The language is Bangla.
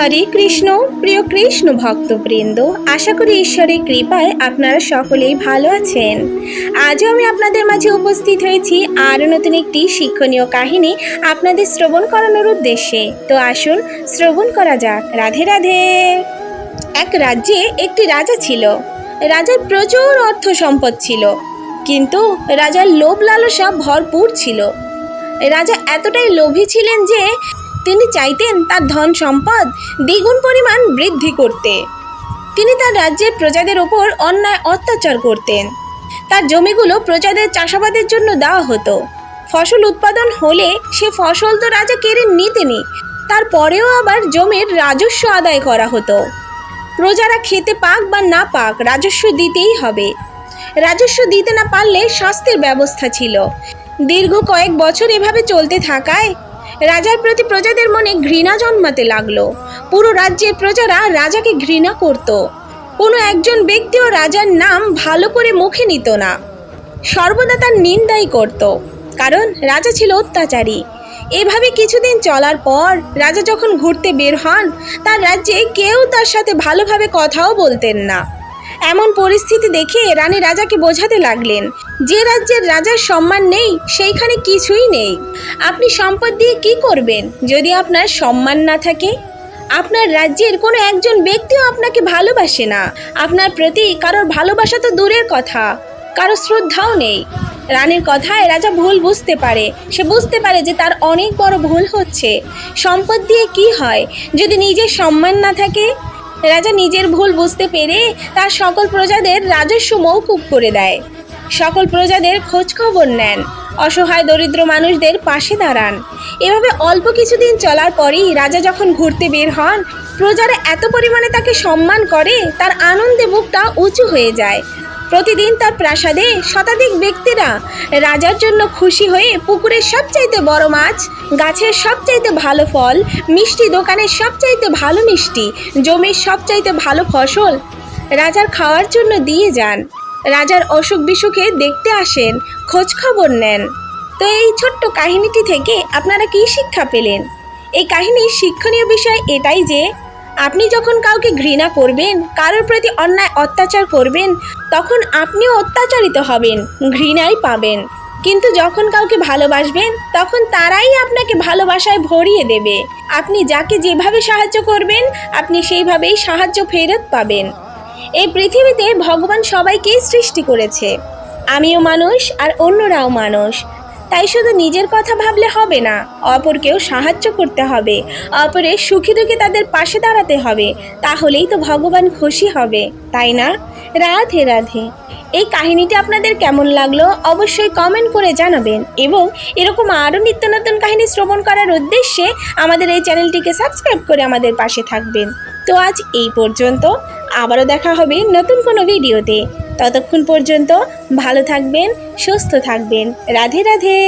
হরে কৃষ্ণ। প্রিয় কৃষ্ণ ভক্তবৃন্দ, আশা করি ঈশ্বরের কৃপায় আপনারা সকলেই ভালো আছেন। আজও আমি আপনাদের মাঝে উপস্থিত হয়েছি আরও নতুন একটি শিক্ষণীয় কাহিনী আপনাদের শ্রবণ করানোর উদ্দেশ্যে। তো আসুন শ্রবণ করা যাক। রাধে রাধে। এক রাজ্যে একটি রাজা ছিল। রাজার প্রচুর অর্থ সম্পদ ছিল, কিন্তু রাজার লোভ লালসা ভরপুর ছিল। রাজা এতটাই লোভী ছিলেন যে তিনি চাইতেন তার ধন সম্পদ দ্বিগুণ পরিমাণ বৃদ্ধি করতে। তিনি তার রাজ্যের প্রজাদের ওপর অন্যায় অত্যাচার করতেন। তার জমিগুলো প্রজাদের চাষাবাদের জন্য দেওয়া হতো। ফসল উৎপাদন হলে সে ফসল তো রাজা কেড়ে নিতেনি, তারপরেও আবার জমির রাজস্ব আদায় করা হতো। প্রজারা খেতে পাক বা না পাক রাজস্ব দিতেই হবে। রাজস্ব দিতে না পারলে শাস্তির ব্যবস্থা ছিল। দীর্ঘ কয়েক বছর এভাবে চলতে থাকায় রাজার প্রতি প্রজাদের মনে ঘৃণা জন্মাতে লাগল। পুরো রাজ্যের প্রজারা রাজাকে ঘৃণা করত। কোনো একজন ব্যক্তিও রাজার নাম ভালো করে মুখে নিত না। সর্বদা তার নিন্দাই করত, কারণ রাজা ছিল অত্যাচারী। এভাবে কিছুদিন চলার পর রাজা যখন ঘুরতে বের হন, তার রাজ্যে কেউ তার সাথে ভালোভাবে কথাও বলতেন না। এমন পরিস্থিতি দেখে রানী রাজাকে বোঝাতে লাগলেন, যে রাজ্যের রাজার সম্মান নেই, সেইখানে কিছুই নেই। আপনি সম্পদ দিয়ে কি করবেন? যদি আপনার সম্মান না থাকে, আপনার রাজ্যের কোনো একজন ব্যক্তিও আপনাকে ভালোবাসে না। আপনার প্রতি কারোর ভালোবাসা তো দূরের কথা কারও শ্রদ্ধাও নেই। রানীর কথায় রাজা ভুল বুঝতে পারে। সে বুঝতে পারে যে তার অনেক বড় ভুল হচ্ছে। সম্পদ দিয়ে কি হয়? যদি নিজের সম্মান না থাকে রাজা নিজের ভুল বুঝতে পেরে তার সকল প্রজাদের রাজস্ব মৌকুব করে দেয়। সকল প্রজাদের খোঁজখবর নেন। অসহায় দরিদ্র মানুষদের পাশে দাঁড়ান। এভাবে অল্প কিছুদিন চলার পরেই রাজা যখন ঘুরতে বের হন, প্রজারা এত পরিমাণে তাকে সম্মান করে, তার আনন্দে বুকটা উঁচু হয়ে যায়। প্রতিদিন তার প্রাসাদে শতাধিক ব্যক্তিরা রাজার জন্য খুশি হয়ে পুকুরের সবচাইতে বড় মাছ, গাছের সবচাইতে ভালো ফল, মিষ্টি দোকানের সবচাইতে ভালো মিষ্টি, জমির সবচাইতে ভালো ফসল রাজার খাওয়ার জন্য দিয়ে যান। রাজার অসুখ বিসুখে দেখতে আসেন খোঁজ খবর নেন। তো এই ছোট্ট কাহিনীটি থেকে আপনারা কী শিক্ষা পেলেন? এই কাহিনীর শিক্ষণীয় বিষয় এটাই যে আপনি যখন কাউকে ঘৃণা করবেন, কারোর প্রতি অন্যায় অত্যাচার করবেন, তখন আপনিও অত্যাচারিত হবেন, ঘৃণাই পাবেন। কিন্তু যখন কাউকে ভালোবাসবেন, তখন তারাই আপনাকে ভালোবাসায় ভরিয়ে দেবে। আপনি যাকে যেভাবে সাহায্য করবেন, আপনি সেইভাবেই সাহায্য ফেরত পাবেন। এই পৃথিবীতে ভগবান সবাইকেই সৃষ্টি করেছে। আমিও মানুষ আর অন্যরাও মানুষ। তাই শুধু নিজের কথা ভাবলে হবে না, অপরকেও সাহায্য করতে হবে। অপরের সুখী দুঃখে তাদের পাশে দাঁড়াতে হবে, তাহলেই তো ভগবান খুশি হবে, তাই না? রাধে রাধে। এই কাহিনীটি আপনাদের কেমন লাগল অবশ্যই কমেন্ট করে জানাবেন এবং এরকম আরও নিত্য নতুন কাহিনী শ্রবণ করার উদ্দেশ্যে আমাদের এই চ্যানেলটিকে সাবস্ক্রাইব করে আমাদের পাশে থাকবেন। তো আজ এই পর্যন্ত, আবারও দেখা হবে নতুন কোনো ভিডিওতে ততক্ষণ পর্যন্ত ভালো থাকবেন সুস্থ থাকবেন। রাধে রাধে।